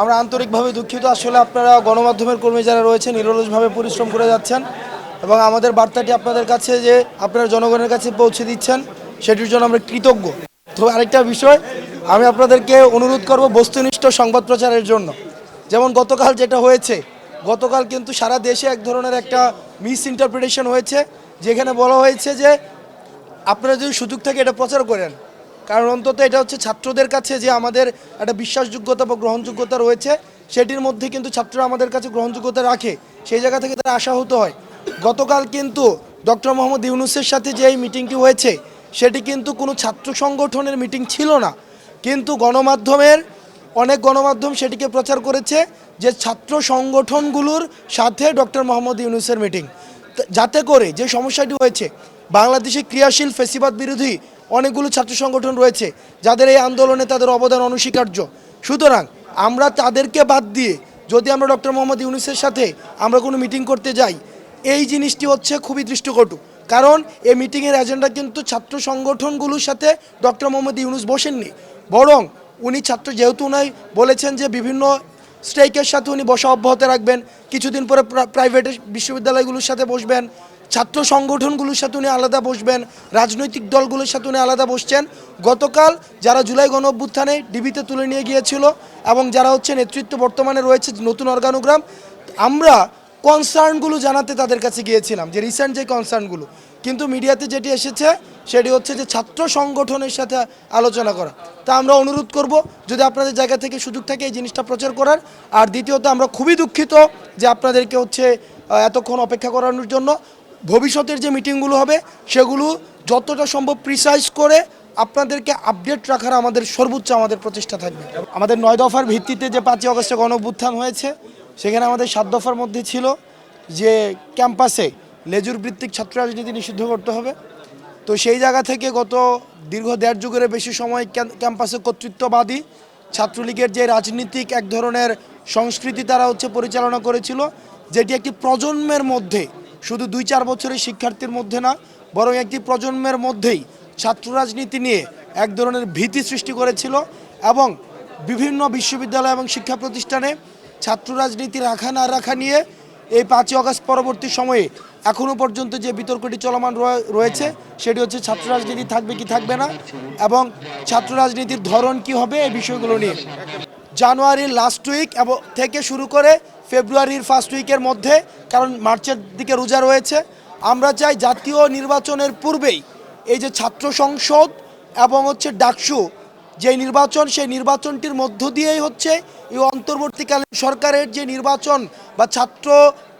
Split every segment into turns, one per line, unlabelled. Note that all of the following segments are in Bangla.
আমরা আন্তরিকভাবে দুঃখিত। আসলে আপনারা গণমাধ্যমের কর্মী যারা রয়েছেন, নিরলসভাবে পরিশ্রম করে যাচ্ছেন এবং আমাদের বার্তাটি আপনাদের কাছে যে আপনারা জনগণের কাছে পৌঁছে দিচ্ছেন, সেটির জন্য আমরা কৃতজ্ঞ। তো আরেকটা বিষয়, আমি আপনাদেরকে অনুরোধ করব বস্তুনিষ্ঠ সংবাদ প্রচারের জন্য। যেমন গতকাল যেটা হয়েছে, গতকাল কিন্তু সারা দেশে এক ধরনের একটা মিস ইন্টারপ্রিটেশন হয়েছে, যেখানে বলা হয়েছে যে আপনারা যদি সুযোগ থাকে এটা প্রচার করেন। কারণ অন্তত এটা হচ্ছে ছাত্রদের কাছে যে আমাদের একটা বিশ্বাসযোগ্যতা বা গ্রহণযোগ্যতা রয়েছে, সেটির মধ্যে কিন্তু ছাত্ররা আমাদের কাছে গ্রহণযোগ্যতা রাখে। সেই জায়গা থেকে তারা আশাহত হয়। গতকাল কিন্তু ডক্টর মোহাম্মদ ইউনুসের সাথে যে এই মিটিংটি হয়েছে, সেটি কিন্তু কোনো ছাত্র সংগঠনের মিটিং ছিল না। কিন্তু গণমাধ্যমের, অনেক গণমাধ্যম সেটিকে প্রচার করেছে যে ছাত্র সংগঠনগুলোর সাথে ডক্টর মোহাম্মদ ইউনুসের মিটিং। যাতে করে যে সমস্যাটি হয়েছে, বাংলাদেশে ক্রিয়াশীল ফেসিবাদ বিরোধী অনেকগুলো ছাত্র সংগঠন রয়েছে, যাদের এই আন্দোলনে তাদের অবদান অনস্বীকার্য। সুতরাং আমরা তাদেরকে বাদ দিয়ে যদি আমরা ডক্টর মোহাম্মদ ইউনুসের সাথে আমরা কোনো মিটিং করতে যাই, এই জিনিসটি হচ্ছে খুবই দৃষ্টিকটু। কারণ এই মিটিংয়ের এজেন্ডা কিন্তু ছাত্র সংগঠনগুলোর সাথে ডক্টর মোহাম্মদ ইউনুস বসেননি। বরং উনি ছাত্র যেহেতু উনি বলেছেন যে বিভিন্ন স্ট্রাইকের সাথে উনি বসা অব্যাহত রাখবেন, কিছুদিন পরে, প্রাইভেট বিশ্ববিদ্যালয়গুলোর সাথে বসবেন ছাত্র সংগঠনগুলোর সাথে উনি আলাদা বসবেন, রাজনৈতিক দলগুলোর সাথে উনি আলাদা বসছেন। গতকাল যারা জুলাই গণ অভ্যুত্থানে ডিবিতে তুলে নিয়ে গিয়েছিল এবং যারা হচ্ছে নেতৃত্ব বর্তমানে রয়েছে নতুন অর্গানোগ্রাম, আমরা কনসার্নগুলো জানাতে তাদের কাছে গিয়েছিলাম, যে রিসেন্ট যে কনসার্নগুলো। কিন্তু মিডিয়াতে যেটি এসেছে, সেটি হচ্ছে যে ছাত্র সংগঠনের সাথে আলোচনা করা। তা আমরা অনুরোধ করব, যদি আপনাদের জায়গা থেকে সুযোগ থাকে এই জিনিসটা প্রচার করার। আর দ্বিতীয়ত, আমরা খুবই দুঃখিত যে আপনাদেরকে হচ্ছে এতক্ষণ অপেক্ষা করানোর জন্য। ভবিষ্যতের যে মিটিংগুলো হবে, সেগুলো যতটা সম্ভব প্রিসাইজ করে আপনাদেরকে আপডেট রাখার আমাদের সর্বোচ্চ আমাদের প্রচেষ্টা থাকবে। আমাদের নয় দফার ভিত্তিতে যে পাঁচই অগস্টে গণ অভ্যুত্থান হয়েছে, সেখানে আমাদের সাত দফার মধ্যে ছিল যে ক্যাম্পাসে লেজুর ভিত্তিক ছাত্র রাজনীতি নিষিদ্ধ করতে হবে। তো সেই জায়গা থেকে গত দীর্ঘ দেড় যুগের বেশি সময় ক্যাম্পাসে কর্তৃত্ববাদী ছাত্রলীগের যে রাজনীতিক এক ধরনের সংস্কৃতি তারা হচ্ছে পরিচালনা করেছিল, যেটি একটি প্রজন্মের মধ্যে শুধু দুই চার বছরের শিক্ষার্থীর মধ্যে না, বরং একটি প্রজন্মের মধ্যেই ছাত্র রাজনীতি নিয়ে এক ধরনের ভীতি সৃষ্টি করেছিল এবং বিভিন্ন বিশ্ববিদ্যালয় এবং শিক্ষা প্রতিষ্ঠানে ছাত্র রাজনীতি রাখা না রাখা নিয়ে এই পাঁচই অগস্ট পরবর্তী সময়ে এখনও পর্যন্ত যে বিতর্কটি চলমান রয়ে- রয়েছে, সেটি হচ্ছে ছাত্র রাজনীতি থাকবে কি থাকবে না এবং ছাত্র রাজনীতির ধরন কি হবে এই বিষয়গুলো নিয়ে। জানুয়ারির লাস্ট উইক এবং, থেকে শুরু করে ফেব্রুয়ারির ফার্স্ট উইকের মধ্যে, কারণ মার্চের দিকে রোজা রয়েছে। আমরা চাই জাতীয় নির্বাচনের পূর্বেই এই যে ছাত্র সংসদ এবং হচ্ছে ডাকসু, যে নির্বাচন, সেই নির্বাচনটির মধ্য দিয়েই হচ্ছে এই অন্তর্বর্তীকালীন সরকারের যে নির্বাচন বা ছাত্র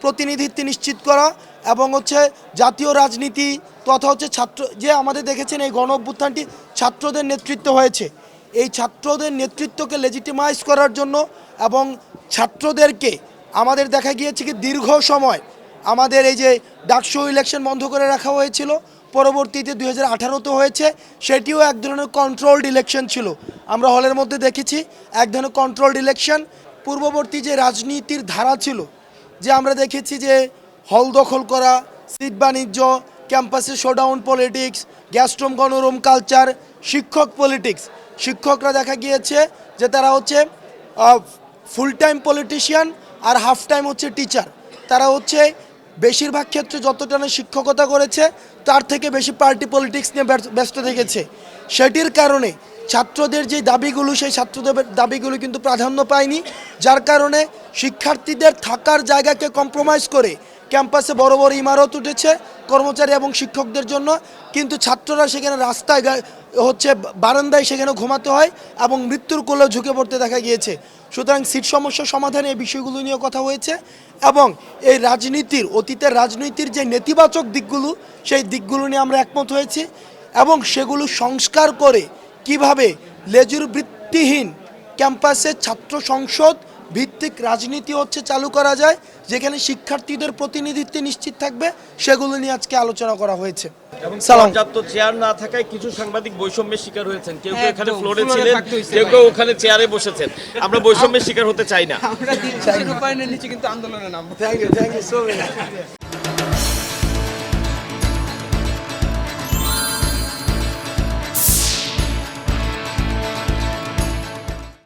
প্রতিনিধিত্ব নিশ্চিত করা এবং হচ্ছে জাতীয় রাজনীতি তথা হচ্ছে ছাত্র, যে আমাদের দেখেছেন এই গণ অভ্যুত্থানটি ছাত্রদের নেতৃত্ব হয়েছে। এই ছাত্রদের নেতৃত্বকে লেজিটিমাইজ করার জন্য এবং ছাত্রদেরকে আমাদের দেখা গিয়েছে কি দীর্ঘ সময় আমাদের এই যে ডাকসু ইলেকশন বন্ধ করে রাখা হয়েছিল, পরবর্তীতে দুই হাজার আঠারোতে হয়েছে, সেটিও এক ধরনের কন্ট্রোলড ইলেকশন ছিল। আমরা হলের মধ্যে দেখেছি এক ধরনের কন্ট্রোলড ইলেকশন পূর্ববর্তী যে রাজনীতির ধারা ছিল, যে আমরা দেখেছি যে হল দখল করা, সিট বাণিজ্য ক্যাম্পাসে শোডাউন পলিটিক্স গ্যাস্ট্রোম গণরুম কালচার শিক্ষক পলিটিক্স শিক্ষকরা দেখা গিয়েছে যে তারা হচ্ছে ফুল টাইম পলিটিশিয়ান আর হাফ টাইম হচ্ছে টিচার তারা হচ্ছে বেশিরভাগ ক্ষেত্রে যতটা না শিক্ষকতা করেছে, তার থেকে বেশি পার্টি পলিটিক্স নিয়ে ব্যস্ত- থেকেছে। সেটির কারণে ছাত্রদের যে দাবিগুলো, সেই ছাত্রদের দাবিগুলো কিন্তু প্রাধান্য পায়নি। যার কারণে শিক্ষার্থীদের থাকার জায়গাকে কম্প্রোমাইজ করে ক্যাম্পাসে বড় বড় ইমারত উঠেছে কর্মচারী এবং শিক্ষকদের জন্য। কিন্তু ছাত্ররা সেখানে রাস্তায় হচ্ছে বারান্দায় সেখানে ঘুমাতে হয় এবং মৃত্যুর কোলেও ঝুঁকে পড়তে দেখা গিয়েছে। সুতরাং সিট সমস্যা সমাধানে এই বিষয়গুলো নিয়ে কথা হয়েছে এবং এই রাজনীতির, অতীতের রাজনীতির যে নেতিবাচক দিকগুলো, সেই দিকগুলো নিয়ে আমরা একমত হয়েছি এবং সেগুলো সংস্কার করে কীভাবে লেজুর বৃত্তিহীন ক্যাম্পাসে ছাত্র সংসদ ভিত্তিক রাজনীতি হচ্ছে চালু করা যায়, যেখানে শিক্ষার্থীদের প্রতিনিধিত্ব নিশ্চিত থাকবে, সেগুলো নিয়ে আজকে আলোচনা করা হয়েছে।
পর্যাপ্ত চেয়ার না থাকায় কিছু সাংবাদিক বৈষম্যের শিকার হয়েছেন। কেউ কেউ এখানে ফ্লোরে ছিলেন কেউ কেউ ওখানে চেয়ারে বসেছেন। আমরা বৈষম্যের শিকার হতে চাই না।
আমরা দিন শেষে রূপায়ণের নিচে কিন্তু আন্দোলনে নামবো।
Thank you thank you so much